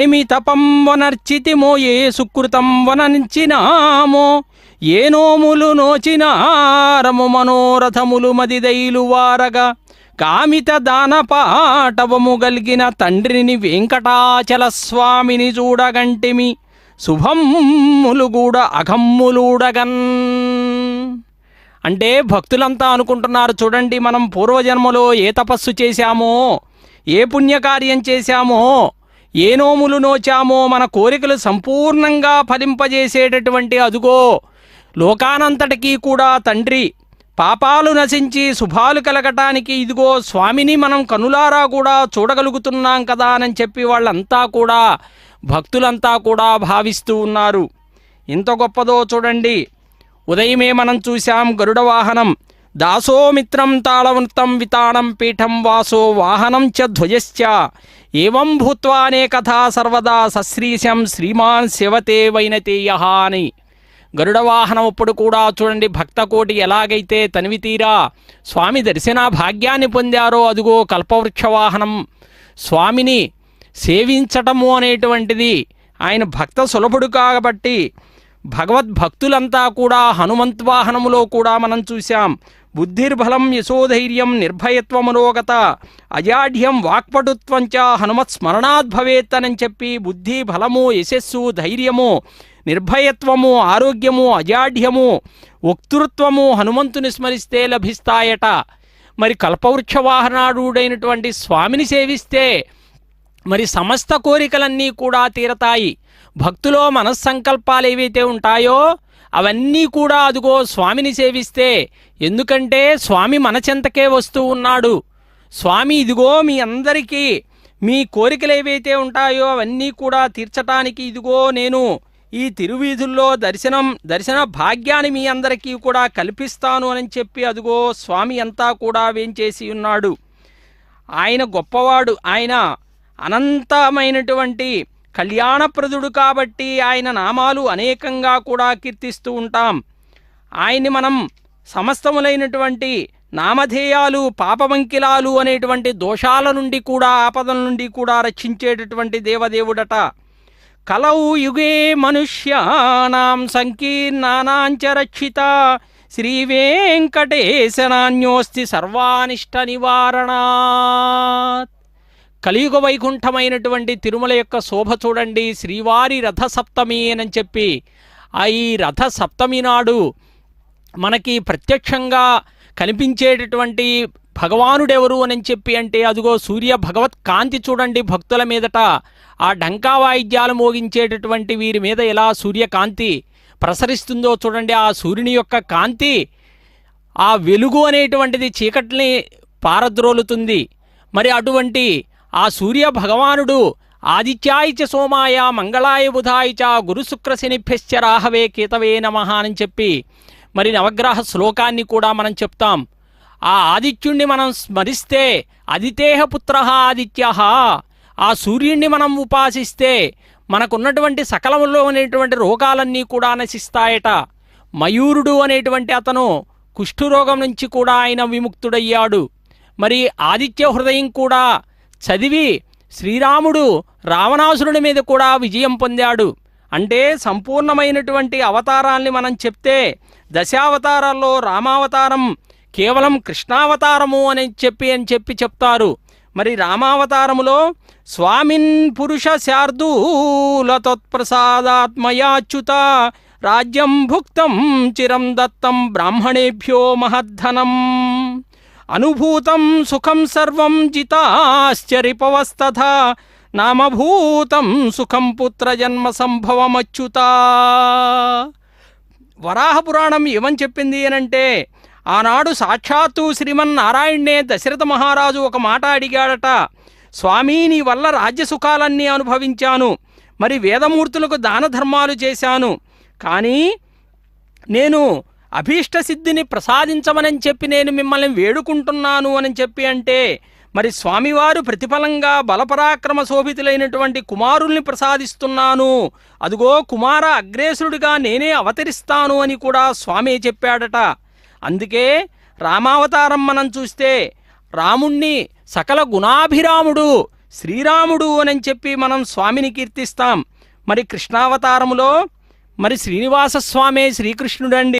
ఏమి తపం వనర్చితిమో ఏ సుకృతం వనంచినామో ఏ నోములు నోచినారము మనోరథములు మదిదైలు వారగా. కామిత దానపాటవము గలిగిన తండ్రిని వెంకటాచల స్వామిని చూడగంటిమి శుభమ్ములు కూడా అఘమ్ములుడగన్. అంటే భక్తులంతా అనుకుంటున్నారు చూడండి మనం పూర్వజన్మలో ఏ తపస్సు చేశామో ఏ పుణ్యకార్యం చేశామో ఏ నోములు నోచామో మన కోరికలు సంపూర్ణంగా ఫలింపజేసేటటువంటి అదుగో లోకానంతటికీ కూడా తండ్రి. పాపాలు నశించి శుభాలు కలగటానికి ఇదిగో స్వామిని మనం కనులారా కూడా చూడగలుగుతున్నాం కదా అని చెప్పి వాళ్ళంతా కూడా భక్తులంతా కూడా భావిస్తూ ఉన్నారు. ఇంత గొప్పదో చూడండి. ఉదయమే మనం చూశాం గరుడ వాహనం. దాసోమిత్రం తాళవృత్తం వితాళం పీఠం వాసో వాహనం చ ధ్వజశ్చ. ఏవం భూత్వానే కథా సర్వదా సశ్రీశం శ్రీమాన్ శివతే వైనతేయ అని గరుడ వాహనం ఇప్పుడు కూడా చూడండి భక్తకోటి ఎలాగైతే తనివి తీరా స్వామి దర్శన భాగ్యాన్ని పొందారో అదిగో కల్పవృక్ష వాహనం స్వామిని సేవించటము అనేటువంటిది ఆయన భక్త సులభుడు కాబట్టి భగవద్భక్తులంతా కూడా హనుమంత్ వాహనములో కూడా మనం చూశాం. బుద్ధిర్బలం యశోధైర్యం నిర్భయత్వమనోగత అజాఢ్యం వాక్పటుత్వంచ హనుమత్ స్మరణాద్ చెప్పి బుద్ధి బలము యశస్సు ధైర్యము నిర్భయత్వము ఆరోగ్యము అజాఢ్యము వక్తృత్వము హనుమంతుని స్మరిస్తే లభిస్తాయట. మరి కల్పవృక్ష వాహనాడుడైనటువంటి స్వామిని సేవిస్తే మరి సమస్త కోరికలన్నీ కూడా తీరతాయి. భక్తులో మనస్సంకల్పాలు ఏవైతే ఉంటాయో అవన్నీ కూడా అదుగో స్వామిని సేవిస్తే ఎందుకంటే స్వామి మన చెంతకే వస్తూ ఉన్నాడు. స్వామి ఇదిగో మీ అందరికీ మీ కోరికలు ఏవైతే ఉంటాయో అవన్నీ కూడా తీర్చటానికి ఇదిగో నేను ఈ తిరువీధుల్లో దర్శనం దర్శన భాగ్యాన్ని మీ అందరికీ కూడా కల్పిస్తాను అని చెప్పి అదిగో స్వామి అంతా కూడా వేంచేసి ఉన్నాడు. ఆయన గొప్పవాడు ఆయన అనంతమైనటువంటి కళ్యాణప్రదుడు కాబట్టి ఆయన నామాలు అనేకంగా కూడా కీర్తిస్తూ ఉంటాం. ఆయన్ని మనం సమస్తములైనటువంటి నామధేయాలు పాపవంకిలాలు అనేటువంటి దోషాల నుండి కూడా ఆపదల నుండి కూడా రక్షించేటటువంటి దేవదేవుడట. కలౌ యుగే మనుష్యానాం సంకీర్ణానాంచ రక్షిత. శ్రీ వెంకటేశనాన్యోస్తి సర్వానిష్ట నివారణాత్. కలియుగ వైకుంఠమైనటువంటి తిరుమల యొక్క శోభ చూడండి. శ్రీవారి రథసప్తమి అని చెప్పి ఆ ఈ రథ సప్తమి నాడు మనకి ప్రత్యక్షంగా కనిపించేటటువంటి భగవానుడెవరు అని చెప్పి అంటే అదిగో సూర్య భగవత్ కాంతి చూడండి భక్తుల మీదట. ఆ డంకా వాయిద్యాలు మోగించేటటువంటి వీరి మీద ఎలా సూర్యకాంతి ప్రసరిస్తుందో చూడండి. ఆ సూర్యుని యొక్క కాంతి ఆ వెలుగు అనేటువంటిది చీకటిని పారద్రోలుతుంది. మరి అటువంటి ఆ సూర్య భగవానుడు ఆదిత్యాయిచ చ సోమాయ మంగళాయ బుధాయిచ గురుశుక్ర శనిభ్యశ్చ రాహవే కేతవే నమ అని చెప్పి మరి నవగ్రహ శ్లోకాన్ని కూడా మనం చెప్తాం. ఆ ఆదిత్యుణ్ణి మనం స్మరిస్తే అదితేహ పుత్ర ఆదిత్య. ఆ సూర్యుణ్ణి మనం ఉపాసిస్తే మనకున్నటువంటి సకలంలో అనేటువంటి రోగాలన్నీ కూడా నశిస్తాయట. మయూరుడు అనేటువంటి అతను కుష్ఠురోగం నుంచి కూడా ఆయన విముక్తుడయ్యాడు. మరి ఆదిత్య హృదయం కూడా చదివి శ్రీరాముడు రావణాసురుడి మీద కూడా విజయం పొందాడు. అంటే సంపూర్ణమైనటువంటి అవతారాల్ని మనం చెప్తే దశావతారాల్లో రామావతారం కేవలం కృష్ణావతారము అని చెప్పి అని చెప్పి చెప్తారు. మరి రామావతారములో స్వామిన్ పురుష శార్దూల తత్ప్రసాదాత్మయాచ్యుత రాజ్యం భుక్తం చిరం దత్తం బ్రాహ్మణేభ్యో మహద్ధనం. అనుభూతం సుఖం సర్వం జితాశ్చరిపవస్తథ నామభూతం సుఖం పుత్రజన్మ సంభవమచ్యుత. వరాహ పురాణం ఏమని చెప్పింది అనంటే ఆనాడు సాక్షాత్తు శ్రీమన్నారాయణ్ణే దశరథ మహారాజు ఒక మాట అడిగాడట. స్వామి నీ వల్ల రాజ్య సుఖాలన్నీ అనుభవించాను. మరి వేదమూర్తులకు దాన ధర్మాలు చేశాను. కానీ నేను అభీష్ట సిద్ధిని ప్రసాదించమని చెప్పి నేను మిమ్మల్ని వేడుకుంటున్నాను అని చెప్పి అంటే మరి స్వామివారు ప్రతిఫలంగా బలపరాక్రమ శోభితులైనటువంటి కుమారుల్ని ప్రసాదిస్తున్నాను. అదిగో కుమార అగ్రేసురుడిగా నేనే అవతరిస్తాను అని కూడా స్వామి చెప్పాడట. అందుకే రామావతారం మనం చూస్తే రాముణ్ణి సకల గుణాభిరాముడు శ్రీరాముడు అని చెప్పి మనం స్వామిని కీర్తిస్తాం. మరి కృష్ణావతారములో మరి శ్రీనివాసస్వామే శ్రీకృష్ణుడండి.